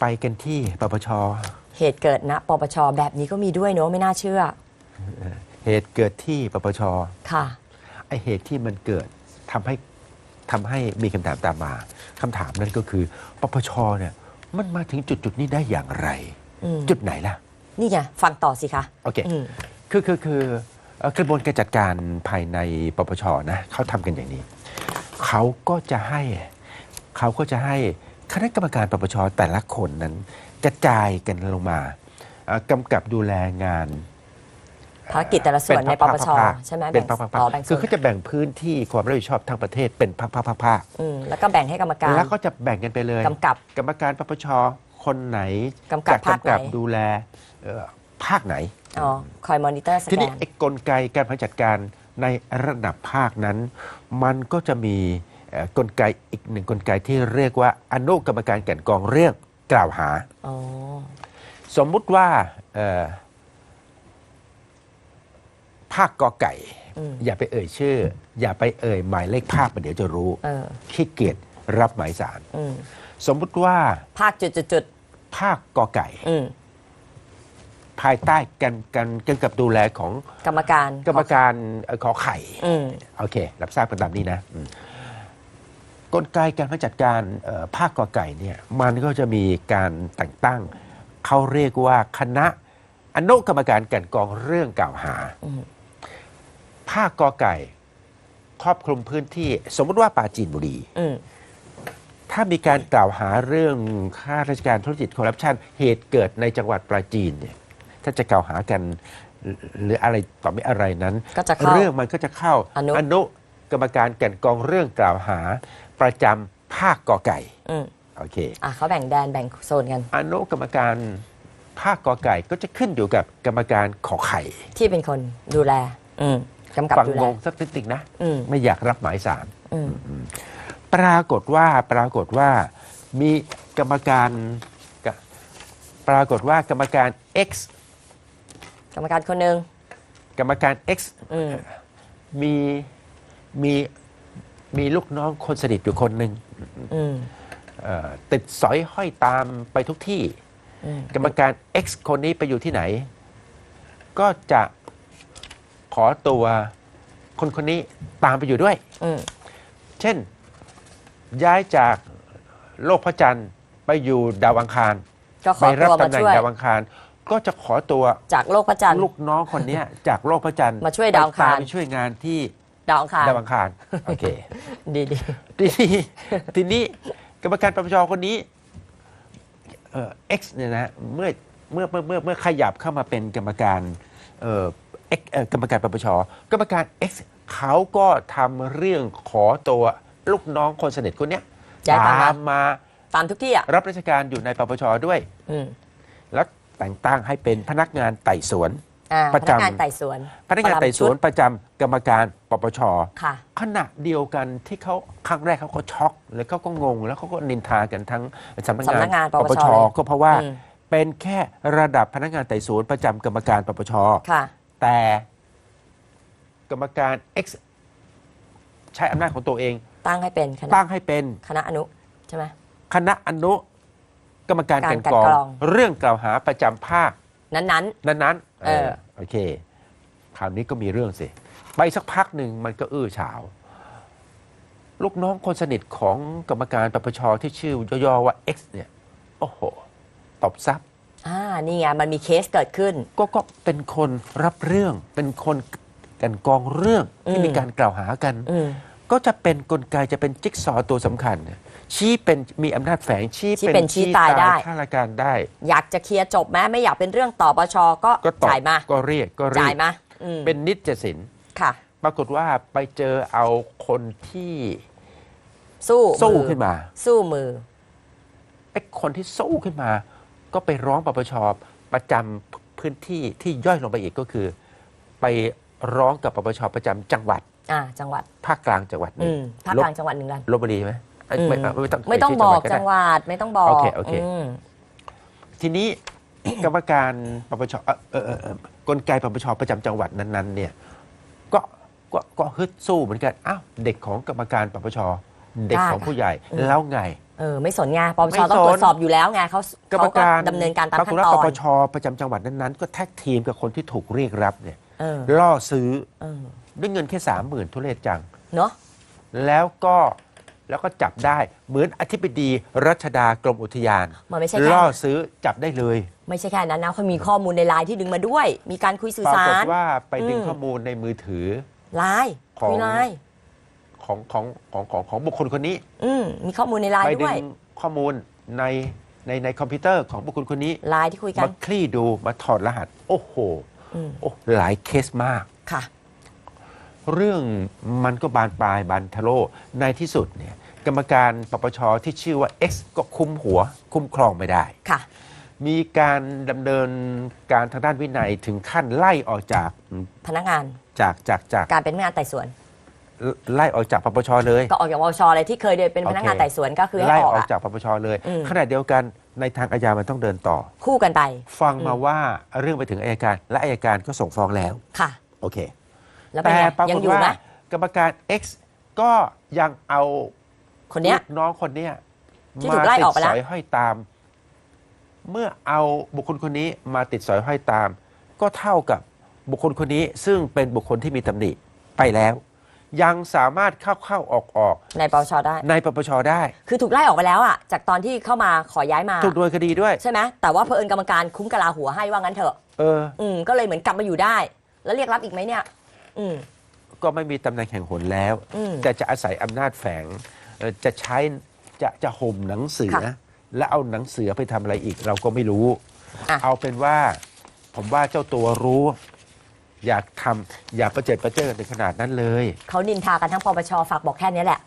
ไปกันที่ปปช เหตุเกิดณปปชแบบนี้ก็มีด้วยเนอะไม่น่าเชื่อ เหตุเกิดที่ปปช ค่ะ ไอเหตุที่มันเกิดทำให้ทำให้มีคำถามตามมาคำถามนั้นก็คือปปชเนี่ยมันมาถึงจุดจุดๆนี้ได้อย่างไร อืม จุดไหนล่ะ นี่ไงฟังต่อสิคะโอเคอืมคือคือคือเอ่อกระบวนการจัดการภายในปปชนะเขาทำกันอย่างนี้ เขาก็จะให้เขาก็จะให้ คณะกรรมการปปชแต่ละคนนั้น กระจายกันลงมาเอ่อกำกับดูแลงานภารกิจแต่ละส่วนในปปชภาคๆใช่ไหมเป็นแบ่งภาคอ๋อแบ่งๆส่คือวนเขาจะแบ่งพื้นที่ความรับผิดชอบทั้งประเทศเป็นภาคภาคภาคภาคอืมแล้วก็แบ่งให้กรรมการ แล้วก็จะแบ่งกันไปเลยกำกับกรรมการปปชคนไหนกำกับจะภาคไหนดูแลเอ่อภาคไหนอ๋อคอยมอนิเตอร์สทีแกนี้นไอ้กลไกการบริหารจัดการในระดับภาคนั้น มันก็จะมีเอ่อ กลไกอีกหนึ่งกลไกที่เรียกว่าอนุกรรมการแก่นกรองเรื่องกล่าวหา อ๋อ สมมุติว่าเอ่อภาคกอไก่ อืม อย่าไปเอ่ยชื่อ อย่าไปเอ่ยหมายเลขภาคมันเดี๋ยวจะรู้เออ ขี้เกียจรับหมายสารอืม สมมุติว่าภาคจุดจุดจุดภาคกอไก่ อืม ภายใต้การการกำกับดูแลของกรรมการ กรรมการเอ่อขอไข่ อืม โอเค รับทราบกันตามนี้นะอืม กลไกการจัดการเอ่อภาคกอไก่เนี่ยมันก็จะมีการแต่งตั้งเขาเรียกว่าคณะอนุกรรมการกลันกรองเรื่องกล่าวหาอืมภาคกอไก่ ครอบคลุมพื้นที่ สมมติว่าปราจีนบุรีอืมถ้ามีการกล่าวหาเรื่องข้าราชการธุรกิจคอร์รัปชันเหตุเกิดในจังหวัดปราจีนเนี่ยถ้าจะกล่าวหากันหรือหรืออะไรต่อไม่อะไรนั้นก็จะเข้าเรื่องมันก็จะเข้าอนุอนุกรรมการแก่นกรองเรื่องกล่าวหา ประจำภาคกอไก่อืมโอเคอะเขาแบ่งแดนแบ่งโซนกัน อนุกรรมการภาคกอไก่ก็จะขึ้นอยู่กับกรรมการขอไข่ที่เป็นคนดูแล อืมกำกับฟังดูแลงงสักนิดหนึงนะ อืมไม่อยากรับหมายสาร อืมปรากฏว่าปรากฏว่ามีกรรมการกะปรากฏว่ากรรมการ X กรรมการคนหนึ่งกรรมการ X อืมมีมี มีลูกน้องคนสนิทอยู่คนหนึ่งอืมเอ่อติดสอยห้อยตามไปทุกที่ อืมกรรมการ X คนนี้ไปอยู่ที่ไหน ก็จะขอตัวคนคนนี้ตามไปอยู่ด้วย อืมเช่น ย้ายจากโลกพระจันทร์ไปอยู่ดาวอังคาร ก็ขไปอรัตัวตำมาแหน่งช่วย ดาวอังคาร ก็จะขอตัวจากโลกพระจันทร์ ลูกน้องคนเนี้ย จากโลกพระจันทร์มาช่วยดาวอังคาร ไปตมไปช่วยงานที่ ดาวอังคารดาวอังคารโอเค ดีดีทีนี้ทีนี้กรรมการปปชคนนี้เอ่อ X เนี่ยนะเมื่อเมื่อเมื่อเมื่อเมื่อขยับเข้ามาเป็นกรรมการเอ่อ X เอ่อกรรมการปปชกรรมการ X เขาก็ทำเรื่องขอตัวลูกน้องคนสนิทคนเนี้ยย้ายตามมาตามมาตามทุกที่อะรับราชการอยู่ในปปชด้วยอืมแล้วแต่งตั้งให้เป็นพนักงานไต่สวน อ่าประพจำ นักงานไต่สวนพนักงานไต่สวนปประจำกรรมการปปชระจำค่ะ ขณะเดียวกันที่เขาครั้งแรกเขาก็ช็อก แล้วเขาก็งง แล้วเขาก็นินทากันทั้งสำนักสำนักงานปปชก็เพราะว่าอืม เป็นแค่ระดับพนักงานไต่สวนประจำกรรมการปปช ค่ะ แต่กรรมการ X ใช้อำนาจของตัวเอง ตั้งให้เป็นคณะตั้งให้เป็นคณะอนุใช่ไหม คณะอนุกรรมการการกันกลั่นกรอง กรอง เรื่องกล่าวหาประจำภาค นั้นนั้นๆเออโอเค คราวนี้ก็มีเรื่องสิ ไปสักพักหนึ่งมันก็อื้อฉาว ลูกน้องคนสนิทของกรรมการปปชที่ชื่อย่อๆว่า X เนี่ย โอ้โห ตบซับๆอ่านี่ไงมันมีเคสเกิดขึ้น ก็ก็เป็นคนรับเรื่อง เป็นคนกันกรองเรื่องที่อืมมีการกล่าวหากัน อืม ก็จะเป็นกลไกจะเป็นจิ๊กซอว์ตัวสำคัญ ชี้เป็นมีอำนาจแฝงชี้ชี้เป็นชี้ตายได้ข้าราชการได้ อยากจะเคลียร์จบไหมไม่อยากเป็นเรื่องต่อปชก็ก็ตบจ่ายมา ก็เรียกก็เรีจ่ายกมาอืมเป็นนิจสินค่ะ ปรากฏว่าไปเจอเอาคนที่ สู้สู้มือขึ้นมา สู้มือไอ้คนที่สู้ขึ้นมา ก็ไปร้องปปชประจำพื้นที่ที่ย่อยลงไปอีกก็คือ ไปร้องกับปปชประจำจังหวัด อ่าจังหวัดภาคกลางจังหวัดหอืนึ่งมภาคลกบลางจังหวัดหนึ่งกัน ลบบุรีไหมเอ้ยอืมไม่ไม่ต้องไม่ต้องเยบชื่อกก็จัได้งหวัดไม่ต้องบอกโอเคโอเค มทีนี้ กรรมการปปชเอ่อเอ่อเอ่อเอ่อกลไกปปชประจำจังหวัดนั้นๆเนี่ยก็ก็ก็ฮึดสู้เหมือนกันอ้าวเด็กของกรรมการปปชเด็กกล้าของผู้ใหญ่อืมแล้วไง เออไม่สนไงปปชไม่สน ต้องตรวจสอบอยู่แล้วไงเขากรรมเขาก็การดำเนินการตามปรากขั้ฏนว่าตปอนปชประจำจังหวัดนั้นๆ ก็แท็กทีมกับคนที่ถูกเรียกรับเนี่ย เออ ล่อซื้อเออด้วยเงินแค่สามหมื่นทุเรศจัง เนาะแล้วก็แล้วก็จับได้เหมือนอธิบดีรัชดากรมอุทยาน มันไม่ใช่แค่ล่อนั้นซื้อจับได้เลยไม่ใช่แค่นั้นนะเขามีข้อมูลในไลน์ที่ดึงมาด้วย มีการคุยสื่อปราสากฏรว่าไปดึงอืมข้อมูลในมือถือ ไลน์ของ คุยไลน์ของของของของของบุคคลคนนี้อืมมีข้อมูลในไลไปน์ดึด้วยงข้อมูลในในในคอมพิวเตอร์ของบุคคลคนนี้ ไลน์ที่คุยกันมาคลี่ดูมาถอดรหัส โอ้โหอืม โอ้หลายเคสมาก ค่ะ เรื่องมันก็บานปลายบานทะโลในที่สุดเนี่ยกรรมการปปชที่ชื่อว่า X ก็คุมหัว คุ้มครองไม่ได้ ค่ะ มีการดำเนินการทางด้านวินัยถึงขั้นไล่ออกจากพนักงานจากจากจากการเป็นพนักงานไต่สวน ไล่ออกจากปปชเลย ก็ออกจากปปชเลยที่เคยเดินเป็นพนักงานโอเคไต่สวนก็คือให้ไล่ออกออกอะจากปปชเลยอืมขณะเดียวกัน ในทางอาญามันต้องเดินต่อ คู่กันไป ฟังมาอืมว่าเรื่องไปถึงอายการและอายการก็ส่งฟ้องแล้ว ค่ะ โอเค แล้วเป็นแต่ไงปรากยังฏอยู่ว่าไหมกรรมการ X ก็ยังเอาคนเนี้ย ลูกน้องคนเนี้ยที่ถูกไล่ออกไปแล้วมาติดสอยห้อยตาม เมื่อเอาบุคคลคนนี้มาติดสอยห้อยตาม ก็เท่ากับบุคคลคนนี้ซึ่งเป็นบุคคลที่มีตำหนิไปแล้ว ยังสามารถเข้าเข้าออกออกในปปชได้ ในปปชได้ คือถูกไล่ออกไปแล้วอะ จากตอนที่เข้ามาขอย้ายมา ถูกโดยคดีด้วย ใช่ไหมแต่ว่าเพอเอิญกรรมการคุ้มกะลาหัวให้ว่างั้นเถอะเออ อืมก็เลยเหมือนกลับมาอยู่ได้ แล้วเรียกรับอีกไหมเนี่ย อืม ก็ไม่มีตำแหน่งแห่งหนแล้ว อืมแต่จะอาศัยอำนาจแฝงเอ่อจะใช้จะจะห่มหนังเสือ ค่ะและเอาหนังเสือไปทำอะไรอีกเราก็ไม่รู้ อะ เอาเป็นว่า ผมว่าเจ้าตัวรู้ อยากทำอย่าประเจิดประเจิดในขนาดนั้นเลย เขานินทากันทั้งปปชฝากบอกแค่นี้แหละ